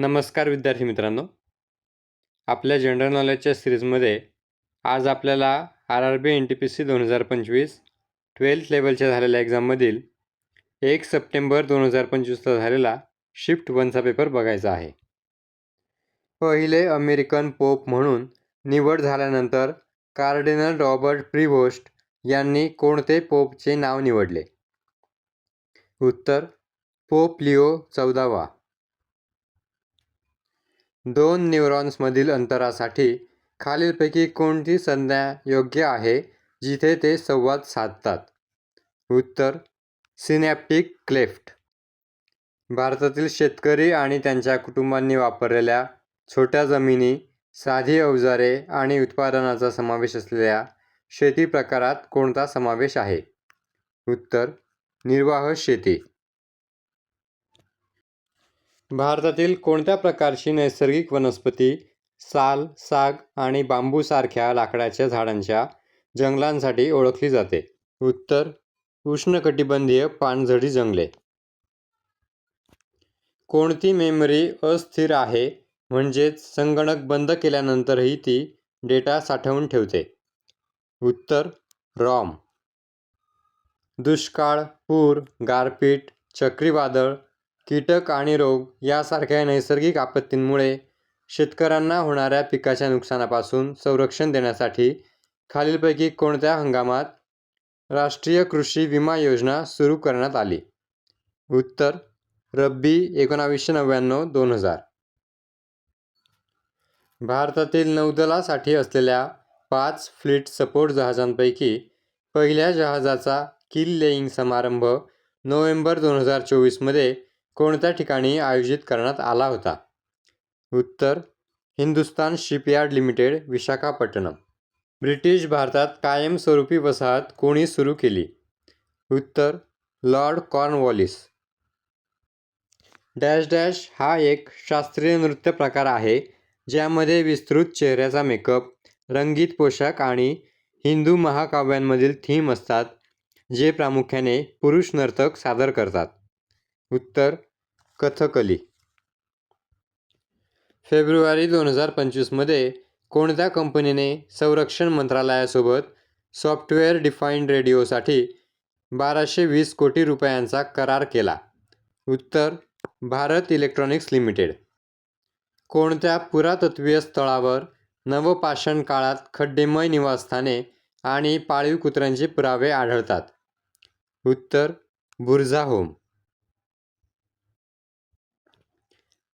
नमस्कार विद्यार्थी मित्रांनो. आपल्या जनरल नॉलेजच्या सिरीजमध्ये आज आपल्याला R R B N T P C दोन हजार पंचवीस ट्वेल्थ लेवलच्या झालेल्या एक्झाममधील एक सप्टेंबर दोन हजार पंचवीसचा झालेला शिफ्ट वनचा पेपर बघायचा आहे. पहिले अमेरिकन पोप म्हणून निवड झाल्यानंतर कार्डिनल रॉबर्ट प्रिव्होस्ट यांनी कोणते पोपचे नाव निवडले? उत्तर पोप लिओ चौदावा. दोन न्यूरॉन्समधील अंतरासाठी खालीलपैकी कोणती संज्ञा योग्य आहे जिथे ते संवाद साधतात? उत्तर सिनॅप्टिक क्लेफ्ट. भारतातील शेतकरी आणि त्यांच्या कुटुंबांनी वापरलेल्या छोट्या जमिनी साधी अवजारे आणि उत्पादनाचा समावेश असलेल्या शेती प्रकारात कोणता समावेश आहे? उत्तर निर्वाह शेती. भारतातील कोणत्या प्रकारची नैसर्गिक वनस्पती साल साग आणि बांबूसारख्या लाकडाच्या झाडांच्या जंगलांसाठी ओळखली जाते? उत्तर उष्णकटिबंधीय पानझडी जंगले. कोणती मेमरी अस्थिर आहे म्हणजेच संगणक बंद केल्यानंतरही ती डेटा साठवून ठेवते? उत्तर रॉम. दुष्काळ पूर गारपीट चक्रीवादळ कीटक आणि रोग यासारख्या नैसर्गिक आपत्तींमुळे शेतकऱ्यांना होणाऱ्या पिकाच्या नुकसानापासून संरक्षण देण्यासाठी खालीलपैकी कोणत्या हंगामात राष्ट्रीय कृषी विमा योजना सुरू करण्यात आली? उत्तर रब्बी एकोणावीसशे नव्याण्णव दोन हजार. भारतातील नौदलासाठी असलेल्या पाच फ्लीट सपोर्ट जहाजांपैकी पहिल्या जहाजाचा किल लेईंग समारंभ नोव्हेंबर दोन हजार चोवीसमध्ये कोणत्या ठिकाणी आयोजित करण्यात आला होता? उत्तर Hindustan shipyard limited Visakhapatnam. British भारतात कायमस्वरूपी वसाहत कोणी सुरू केली? उत्तर लॉर्ड कॉर्नवॉलिस. डॅश डॅश हा एक शास्त्रीय नृत्य प्रकार आहे ज्यामध्ये विस्तृत चेहऱ्याचा मेकअप रंगीत पोशाख आणि हिंदू महाकाव्यांमधील थीम असतात जे प्रामुख्याने पुरुष नर्तक सादर करतात. उत्तर कथकली. फेब्रुवारी दोन हजार पंचवीसमध्ये कोणत्या कंपनीने संरक्षण मंत्रालयासोबत सॉफ्टवेअर डिफाईंड रेडिओसाठी बाराशे वीस कोटी रुपयांचा करार केला? उत्तर भारत इलेक्ट्रॉनिक्स लिमिटेड. कोणत्या पुरातत्वीय स्थळावर नवपाषाण काळात खड्डेमय निवासस्थाने आणि पाळीव कुत्र्यांचे पुरावे आढळतात? उत्तर बुरझाहोम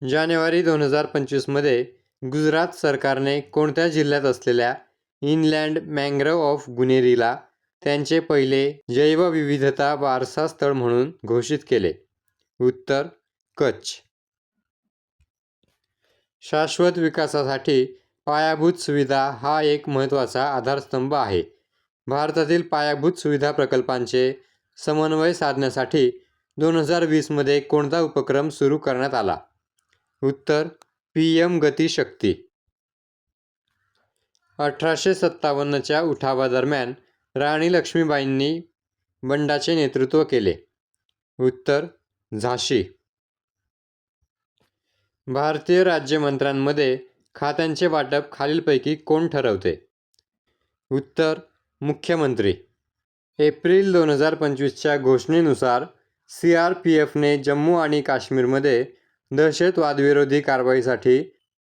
जानेवारी दोन हजार पंचवीसमध्ये गुजरात सरकारने कोणत्या जिल्ह्यात असलेल्या इनलँड मँग्रोव्ह ऑफ गुनेरीला त्यांचे पहिले जैवविविधता वारसा स्थळ म्हणून घोषित केले. उत्तर कच्छ. शाश्वत विकासासाठी पायाभूत सुविधा हा एक महत्त्वाचा आधारस्तंभ आहे. भारतातील पायाभूत सुविधा प्रकल्पांचे समन्वय साधण्यासाठी दोन हजार वीसमध्ये कोणता उपक्रम सुरू करण्यात आला? उत्तर पी एम गतिशक्ती. अठराशे सत्तावन्नच्या उठावादरम्यान राणी लक्ष्मीबाईंनी बंडाचे नेतृत्व केले. उत्तर झाशी. भारतीय राज्यमंत्र्यांमध्ये खात्यांचे वाटप खालीलपैकी कोण ठरवते? उत्तर मुख्यमंत्री. एप्रिल दोन हजार पंचवीसच्या घोषणेनुसार सी आर पी एफने जम्मू आणि काश्मीरमध्ये दहशतवादविरोधी कारवाईसाठी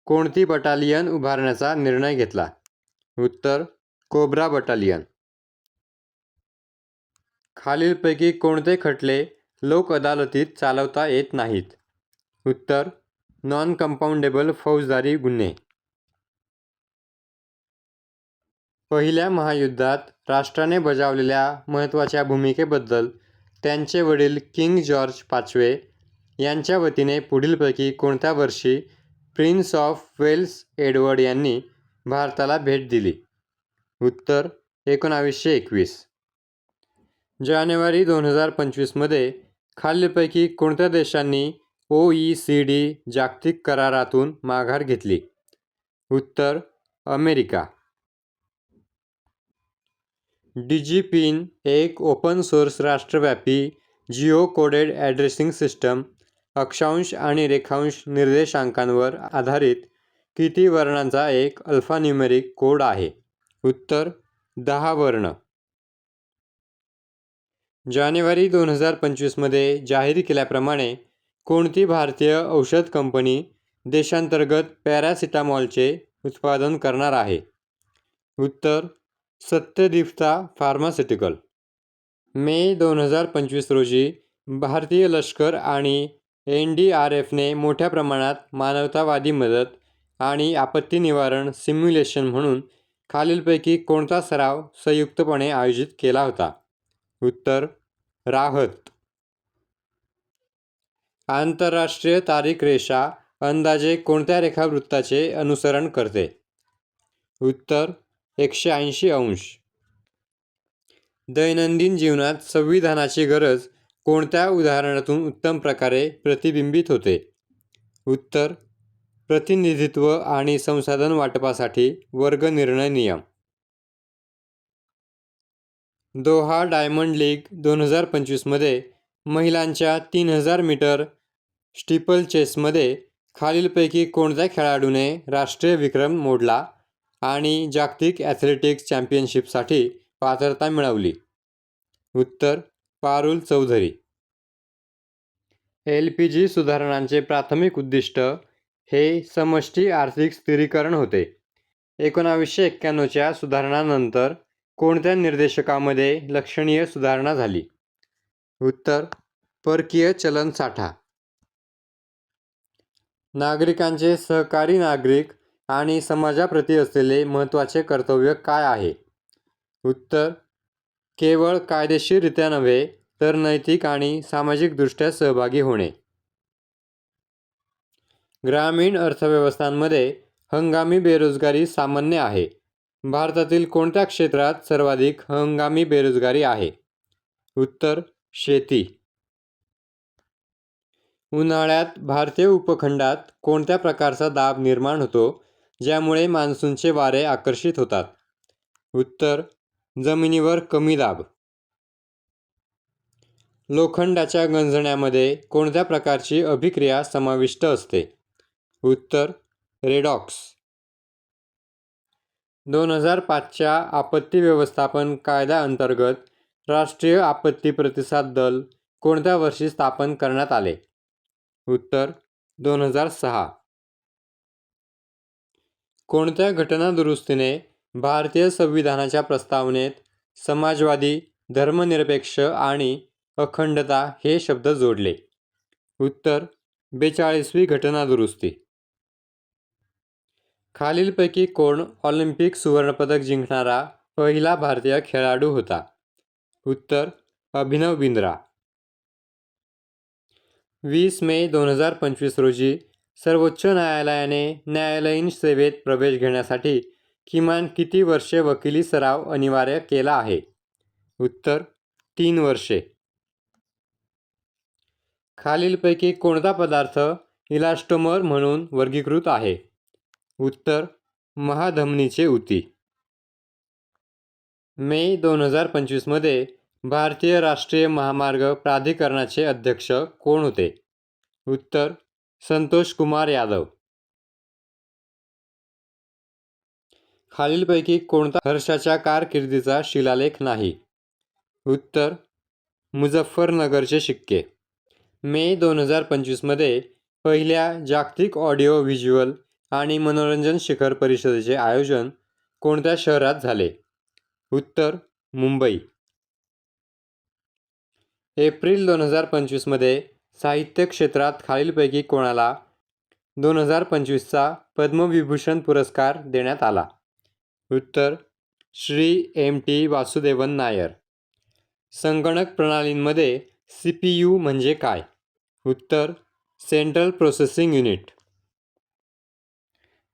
कोणती बटालियन उभारण्याचा निर्णय घेतला? उत्तर कोब्रा बटालियन. खालीलपैकी कोणते खटले लोक अदालतीत चालवता येत नाहीत? उत्तर नॉन कंपाऊंडेबल फौजदारी गुन्हे. पहिल्या महायुद्धात राष्ट्राने बजावलेल्या महत्त्वाच्या भूमिकेबद्दल त्यांचे वडील किंग जॉर्ज पाचवे यांच्या वतीने पुढीलपैकी कोणत्या वर्षी प्रिन्स ऑफ वेल्स एडवर्ड यांनी भारताला भेट दिली? उत्तर एकोणावीसशे एकवीस. जानेवारी दोन हजार पंचवीसमध्ये खालीलपैकी कोणत्या देशांनी ओ ई सी डी जागतिक करारातून माघार घेतली? उत्तर अमेरिका. डिजिपिन एक ओपन सोर्स राष्ट्रव्यापी जिओ कोडेड ॲड्रेसिंग सिस्टम अक्षांश आणि रेखांश निर्देशांकांवर आधारित किती वर्णांचा एक अल्फान्युमेरिक कोड आहे? उत्तर दहा वर्ण. जानेवारी दोन हजार पंचवीसमध्ये जाहीर केल्याप्रमाणे कोणती भारतीय औषध कंपनी देशांतर्गत पॅरासिटामॉलचे उत्पादन करणार आहे? उत्तर सत्यदीप्ता फार्मास्युटिकल. मे दोन हजार पंचवीस रोजी भारतीय लष्कर आणि एन डी आर एफने मोठ्या प्रमाणात मानवतावादी मदत आणि आपत्ती निवारण सिम्युलेशन म्हणून खालीलपैकी कोणता सराव संयुक्तपणे आयोजित केला होता? उत्तर राहत. आंतरराष्ट्रीय तारीख रेषा अंदाजे कोणत्या रेखावृत्ताचे अनुसरण करते? उत्तर एकशे ऐंशी अंश. दैनंदिन जीवनात संविधानाची गरज कोणत्या उदाहरणातून उत्तम प्रकारे प्रतिबिंबित होते? उत्तर प्रतिनिधित्व आणि संसाधन वाटपासाठी वर्ग निर्णय नियम. दोहा डायमंड लीग दोन हजार पंचवीसमध्ये महिलांच्या तीन हजार मीटर स्टिपल चेसमध्ये खालीलपैकी कोणत्या खेळाडूने राष्ट्रीय विक्रम मोडला आणि जागतिक ॲथलेटिक्स चॅम्पियनशिपसाठी पात्रता मिळवली? उत्तर Parul Chaudhary. L P G सुधारणांचे प्राथमिक उद्दिष्ट हे समष्टी आर्थिक स्थिरीकरण होते. एकोणावीसशे एक्क्याण्णवच्या सुधारणानंतर कोणत्या निर्देशकामध्ये लक्षणीय सुधारणा झाली? उत्तर परकीय चलन साठा नागरिकांचे सहकारी नागरिक आणि समाजाप्रती असलेले महत्त्वाचे कर्तव्य काय आहे? उत्तर केवळ कायदेशीररित्या नव्हे तर नैतिक आणि सामाजिकदृष्ट्या सहभागी होणे. ग्रामीण अर्थव्यवस्थांमध्ये हंगामी बेरोजगारी सामान्य आहे. भारतातील कोणत्या क्षेत्रात सर्वाधिक हंगामी बेरोजगारी आहे? उत्तर शेती. उन्हाळ्यात भारतीय उपखंडात कोणत्या प्रकारचा दाब निर्माण होतो ज्यामुळे मान्सूनचे वारे आकर्षित होतात? उत्तर जमिनीवर कमी दाब. लोखंडाच्या गंजण्यामध्ये कोणत्या प्रकारची अभिक्रिया समाविष्ट असते? उत्तर रेडॉक्स. दोन हजार पाचच्या आपत्ती व्यवस्थापन कायद्याअंतर्गत राष्ट्रीय आपत्ती प्रतिसाद दल कोणत्या वर्षी स्थापन करण्यात आले? उत्तर दोन हजार सहा. कोणत्या घटनादुरुस्तीने भारतीय संविधानाच्या प्रस्तावनेत समाजवादी धर्मनिरपेक्ष आणि अखंडता हे शब्द जोडले. उत्तर बेचाळीसवी घटनादुरुस्ती खालीलपैकी कोण ऑलिम्पिक सुवर्णपदक जिंकणारा पहिला भारतीय खेळाडू होता? उत्तर अभिनव बिंद्रा. वीस मे दोन हजार पंचवीस रोजी सर्वोच्च न्यायालयाने न्यायालयीन सेवेत प्रवेश घेण्यासाठी किमान किती वर्षे वकिली सराव अनिवार्य केला आहे? उत्तर तीन वर्षे. खालीलपैकी कोणता पदार्थ इलास्टोमर म्हणून वर्गीकृत आहे? उत्तर महाधमनीचे उती मे दोन हजार पंचवीसमध्ये भारतीय राष्ट्रीय महामार्ग प्राधिकरणाचे अध्यक्ष कोण होते? उत्तर संतोष कुमार यादव. खालीलपैकी कोणता हर्षाच्या कारकिर्दीचा शिलालेख नाही. उत्तर मुझफ्फरनगरचे शिक्के. मे दोन हजार पंचवीसमध्ये पहिल्या जागतिक ऑडिओ व्हिज्युअल आणि मनोरंजन शिखर परिषदेचे आयोजन कोणत्या शहरात झाले? उत्तर मुंबई. एप्रिल दोन हजार पंचवीसमध्ये साहित्य क्षेत्रात खालीलपैकी कोणाला दोन हजार पंचवीसचा पद्मविभूषण पुरस्कार देण्यात आला? उत्तर श्री एम टी वासुदेवन नायर. संगणक प्रणालींमध्ये सी पी यू म्हणजे काय? उत्तर सेंट्रल प्रोसेसिंग युनिट.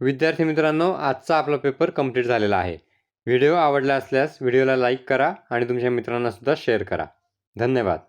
विद्यार्थी मित्रांनो आजचा आपला पेपर कंप्लीट झालेला आहे. व्हिडिओ आवडला असल्यास व्हिडिओला लाईक करा आणि तुमच्या मित्रांनासुद्धा शेअर करा. धन्यवाद.